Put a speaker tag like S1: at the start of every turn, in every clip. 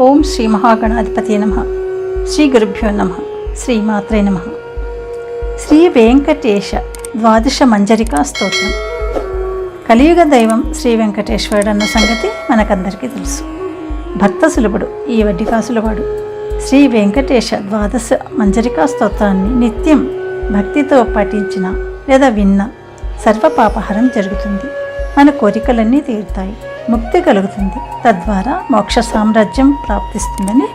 S1: ఓం శ్రీ మహాగణాధిపతి నమ. శ్రీ గురుభ్యో నమ. శ్రీమాత్రే నమ. శ్రీ వెంకటేశ ద్వాదశ మంజరికా స్తోత్రం. కలియుగ దైవం శ్రీ వెంకటేశ్వరుడు అన్న సంగతి మనకందరికీ తెలుసు. భక్త సులభుడు ఈ వడ్డికాసులవాడు శ్రీ వెంకటేశ ద్వాదశ మంజరికా స్తోత్రాన్ని నిత్యం భక్తితో పఠించిన లేదా విన్న సర్వపాపహరం జరుగుతుంది. మన కోరికలన్నీ తీరుతాయి. ముక్తి కలుగుతుంది. తద్వారా మోక్ష సామ్రాజ్యం ప్రాప్తిస్తుందని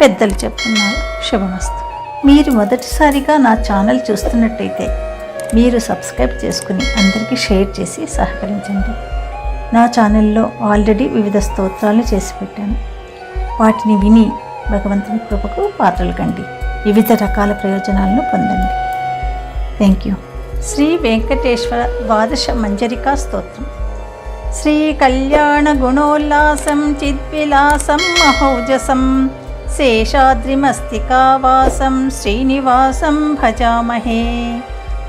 S1: పెద్దలు చెప్తున్నారు. శుభమస్తు. మీరు మొదటిసారిగా నా ఛానల్ చూస్తున్నట్టయితే మీరు సబ్స్క్రైబ్ చేసుకుని అందరికీ షేర్ చేసి సహకరించండి. నా ఛానల్లో ఆల్రెడీ వివిధ స్తోత్రాలు చేసి పెట్టాను. వాటిని విని భగవంతుని కృపకు పాత్రలు కండి. వివిధ రకాల ప్రయోజనాలను పొందండి. థ్యాంక్ యూ శ్రీ వెంకటేశ్వర ద్వాదశ మంజరికా స్తోత్రం. श्रीकल्याणगुणोल्लासं चिद्विलासं महौजसं शेषाद्रिमस्तिकावासं श्रीनिवासं भजामहे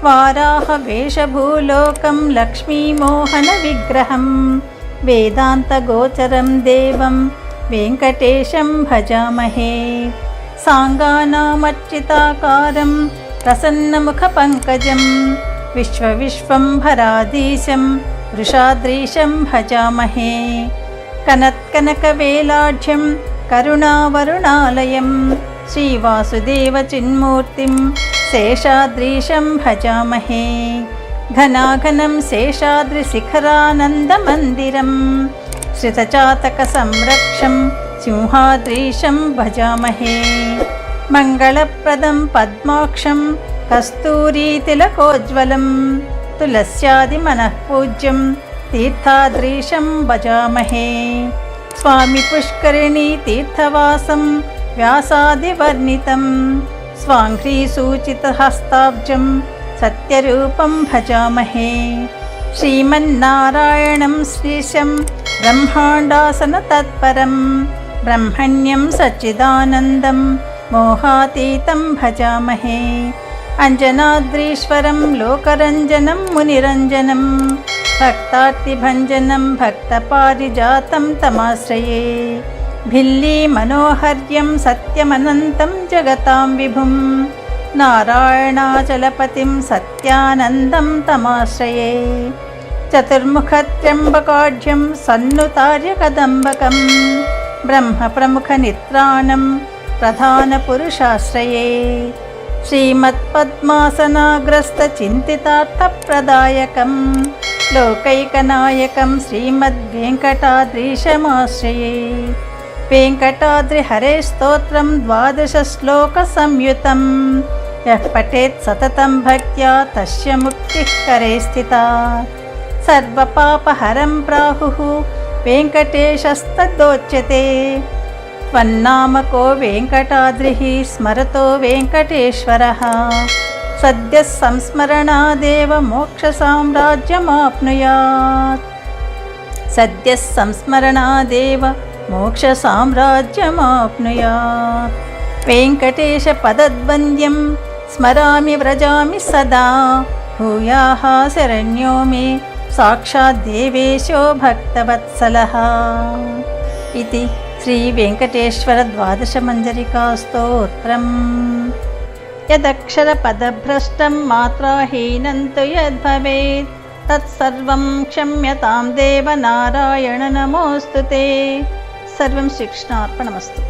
S1: वाराहवेषभूलोकं लक्ष्मीमोहनविग्रहं वेदान्तगोचरं देवं वेङ्कटेशं भजामहे साङ्गानामर्चिताकारं प्रसन्नमुखपङ्कजं विश्वविश्वम्भराधीशं वृषाद्रीशं भजामहे कनत्कनकवेलाढ्यं करुणावरुणालयं श्रीवासुदेवचिन्मूर्तिं शेषाद्रीशं भजामहे घनाघनं शेषाद्रिशिखरानन्दमन्दिरं श्रितचातकसंरक्षं सिंहाद्रीशं भजामहे मङ्गलप्रदं पद्माक्षं कस्तूरीतिलकोज्ज्वलं तुलस्यादिमनःपूज्यं तीर्थाद्रीशं भजामहे। स्वामिपुष्करिणी तीर्थवासं व्यासादिवर्णितं। स्वाङ्घ्रीसूचितहस्ताब्जं सत्यरूपं भजामहे। श्रीमन्नारायणं श्रीशं ब्रह्माण्डासनतत्परं ब्रह्मण्यं सच्चिदानन्दं मोहातीतं भजामहे अञ्जनाद्रीश्वरं लोकरञ्जनं मुनिरञ्जनं भक्तार्तिभञ्जनं भक्तपारिजातं तमाश्रये भिल्लीमनोहर्यं सत्यमनन्तं जगतां विभुं नारायणाचलपतिं सत्यानन्दं तमाश्रये चतुर्मुखत्र्यम्बकाढ्यं सन्नुतार्यकदम्बकं ब्रह्मप्रमुखनित्राणं प्रधानपुरुषाश्रये श्रीमत्पद्मासनाग्रस्तचिन्तितार्थप्रदायकं लोकैकनायकं श्रीमद्वेङ्कटाद्रीशमाश्रये वेङ्कटाद्रिहरे स्तोत्रं द्वादशश्लोकसंयुतं यः पठेत् सततं भक्त्या तस्य मुक्तिः करे स्थिता सर्वपापहरं प्राहुः वेङ्कटेशस्तदोच्यते त्वन्नामको वेङ्कटाद्रिः स्मरतो वेङ्कटेश्वरः सद्यः संस्मरणादेव मोक्षसाम्राज्यमाप्नुयात् सद्यः संस्मरणादेव मोक्षसाम्राज्यमाप्नुयात् वेङ्कटेशपदद्वन्द्यं स्मरामि व्रजामि सदा भूयाः शरण्यो मे साक्षाद्देवेशो भक्तवत्सलः इति శ్రీ వెంకటేశ్వర ద్వాదశ మంజరికాస్తోత్రం యదక్షరపదభ్రష్టం మాత్రాహీనం తు యద్భవేత్ తత్సర్వం క్షమ్యతాం దేవ నారాయణ నమోస్తు సర్వం శిక్షణార్పణమస్తు